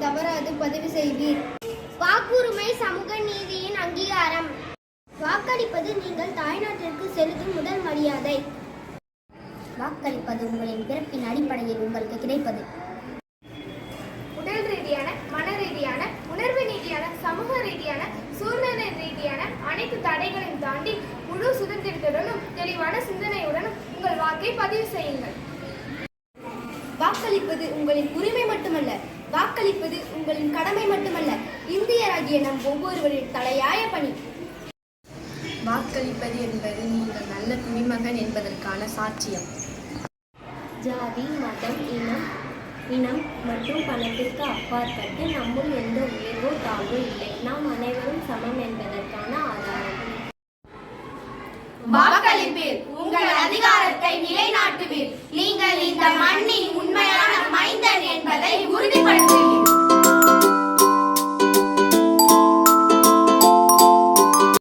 பதிவு செய்வீர். வாக்குரிமை சமூக நீதியின் அங்கீகாரம். வாக்களிப்பது நீங்கள் தாய்நாட்டிற்கு செலுத்தும் முதல் மரியாதை. வாக்களிப்பது உங்களின் பிறப்பின் அடிப்படையில் உங்களுக்கு கிடைப்பது. உடல் ரீதியான மன ரீதியான உணர்வு ரீதியான சமூக ரீதியான சூழ்நிலை ரீதியான அனைத்து தடைகளையும் தாண்டி முழு சுதந்திரத்துடனும் தெளிவான சிந்தனையுடனும் உங்கள் வாக்கை பதிவு செய்யுங்கள். வாக்களிப்பது உங்களின் உரிமை வாக்களிப்பது உங்களின் கடமை மட்டுமல்ல. இந்தியராகிய நம் ஒவ்வொருவரின் தலையாய பணி. வாக்களிப்பது என்பது நீங்கள் நல்ல குடிமகன் என்பதற்கான சாட்சியம். ஜாதி மதம் இனம் இனம் மற்றும் பணத்திற்கு அப்பாற்பட்டு நம்முள் எந்த உயர்வோ தாழ்வோ இல்லை. நாம் அனைவரும் சமம் என்பதற்கான ஆதாரம். வாக்களிப்பீர் உங்கள் அதிகாரத்தை நிலைநாட்டுவீர்